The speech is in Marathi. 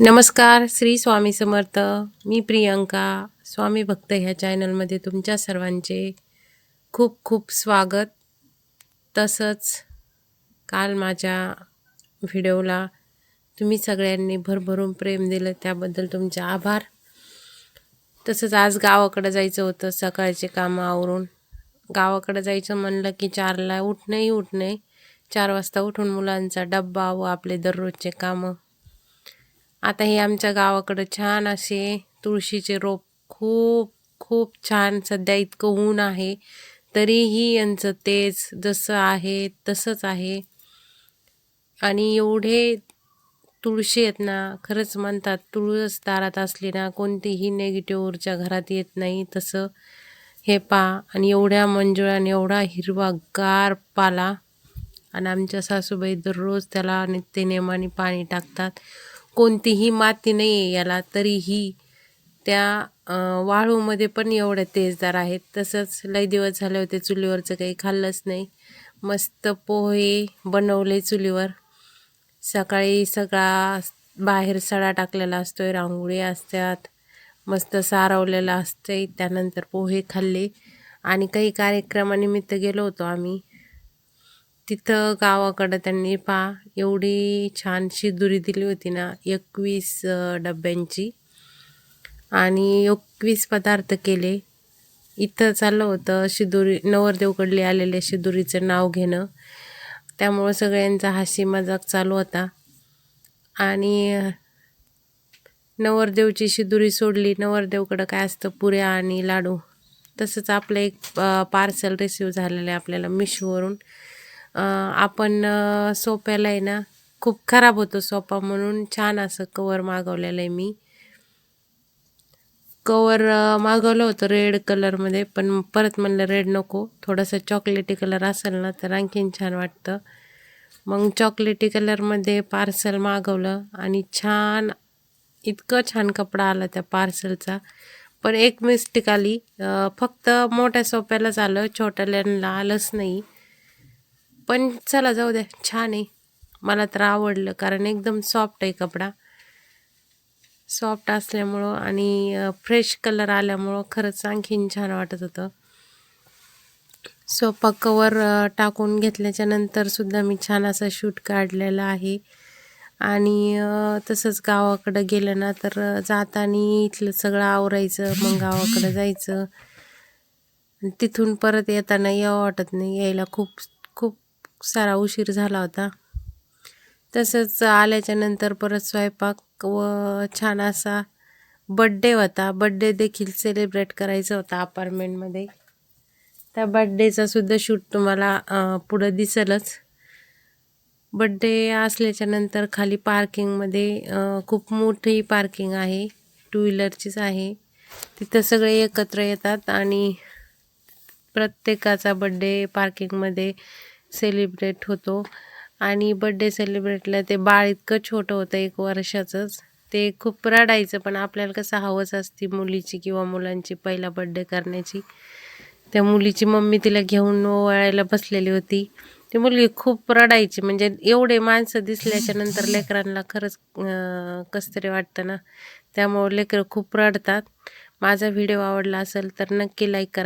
नमस्कार श्री स्वामी समर्थ. मी प्रियंका स्वामी भक्त ह्या चॅनलमध्ये तुमच्या सर्वांचे खूप खूप स्वागत. तसंच काल माझ्या व्हिडिओला तुम्ही सगळ्यांनी भरभरून प्रेम दिलं त्याबद्दल तुमचे आभार. तसंच आज गावाकडं जायचं होतं सकाळचे कामं आवरून. गावाकडं जायचं म्हणलं की चारला उठणंही उठणे चार वाजता उठून मुलांचा डब्बा व आपले दररोजचे कामं. आता हे आमच्या गावाकडं छान असे तुळशीचे रोप खूप खूप छान सध्या इतकं ऊन आहे. तरीही यांचं तेज जसं आहे तसंच आहे. आणि एवढे तुळशी आहेत ना खरंच म्हणतात तुळस दारात असली ना कोणतीही नेगेटिव्ह ऊर्जा घरात येत नाही तसं. हे पा आणि एवढ्या मंजुळाने एवढा हिरवा गार पाला. आणि आमच्या सासूबाई दररोज त्याला नित्यनेमाने पाणी टाकतात. कोणतीही माती नाही आहे याला तरीही त्या वाळूमध्ये पण एवढ्या तेजदार आहेत. तसंच लई दिवस झाले होते चुलीवरचं काही खाल्लंच नाही. मस्त पोहे बनवले चुलीवर. सकाळी सगळा बाहेर सडा टाकलेला असतोय रांगोळी असतात मस्त सारवलेलं असते त्यानंतर पोहे खाल्ले. आणि काही कार्यक्रमानिमित्त गेलो होतो आम्ही. तिथं गावाकडं त्यांनी पा एवढी छान दुरी दिली होती ना एकवीस डब्यांची. आणि एकवीस पदार्थ केले. इथं चाललं होतं शिदुरी नवरदेवकडले आलेले शिदुरीचं नाव घेणं. त्यामुळं सगळ्यांचा हाशी मजाक चालू होता. आणि नवरदेवची शिदुरी सोडली. नवरदेवकडं काय असतं पुऱ्या आणि लाडू. तसंच आपलं एक पार्सल रिसिव्ह झालेलं आहे आपल्याला मिशोवरून. आपण सोप्याला आहे ना खूप खराब होतो सोपा म्हणून छान असं कवर मागवलेलं आहे मी. कवर मागवलं होतं रेड कलरमध्ये पण परत म्हणलं रेड नको. थोडंसं चॉकलेटी कलर असेल ना तर आणखीन छान वाटतं. मग चॉकलेटी कलरमध्ये पार्सल मागवलं आणि छान इतकं छान कपडा आला त्या पार्सलचा पण एक मिस्टेक आली. फक्त मोठ्या सोप्यालाच आलं छोट्याल्यांना आलंच नाही. पण चला जाऊ द्या छान आहे. मला तर आवडलं कारण एकदम सॉफ्ट आहे कपडा. सॉफ्ट असल्यामुळं आणि फ्रेश कलर आल्यामुळं खरंच आणखीन छान वाटत होतं. सोफा कवर टाकून घेतल्याच्या मी छान असा शूट काढलेला आहे. आणि तसंच गावाकडं गेलं ना तर जाताना इथलं सगळं आवरायचं मग गावाकडं जायचं. तिथून परत येताना यावं वाटत नाही यायला खूप खूप सारा उशीर झाला होता. तसंच आल्याच्यानंतर परत स्वयंपाक व छान असा बड्डे होता. बड्डे देखील सेलिब्रेट करायचा होता अपार्टमेंटमध्ये त्या बड्डेचा सुद्धा शूट तुम्हाला पुढं दिसेलच. बड्डे असल्याच्यानंतर खाली पार्किंगमध्ये खूप मोठी पार्किंग आहे. टू व्हीलरचीच आहे. तिथं सगळे एकत्र येतात आणि प्रत्येकाचा बड्डे पार्किंगमध्ये सेलिब्रेट होतो. आणि बड्डे सेलिब्रेटला ते बाळ इतकं छोटं होतं एक वर्षाचंच. ते खूप रडायचं पण आपल्याला कसं हवंच असते मुलीची किंवा मुलांची पहिला बड्डे करण्याची. त्या मुलीची मम्मी तिला घेऊन ओवाळायला बसलेली होती. ती मुलगी खूप रडायची म्हणजे एवढे माणसं दिसल्याच्या नंतर लेकरांना खरंच कसं तरी वाटतं ना. त्यामुळं लेकरं खूप रडतात. माझा व्हिडिओ आवडला असेल तर नक्की लाईक करा.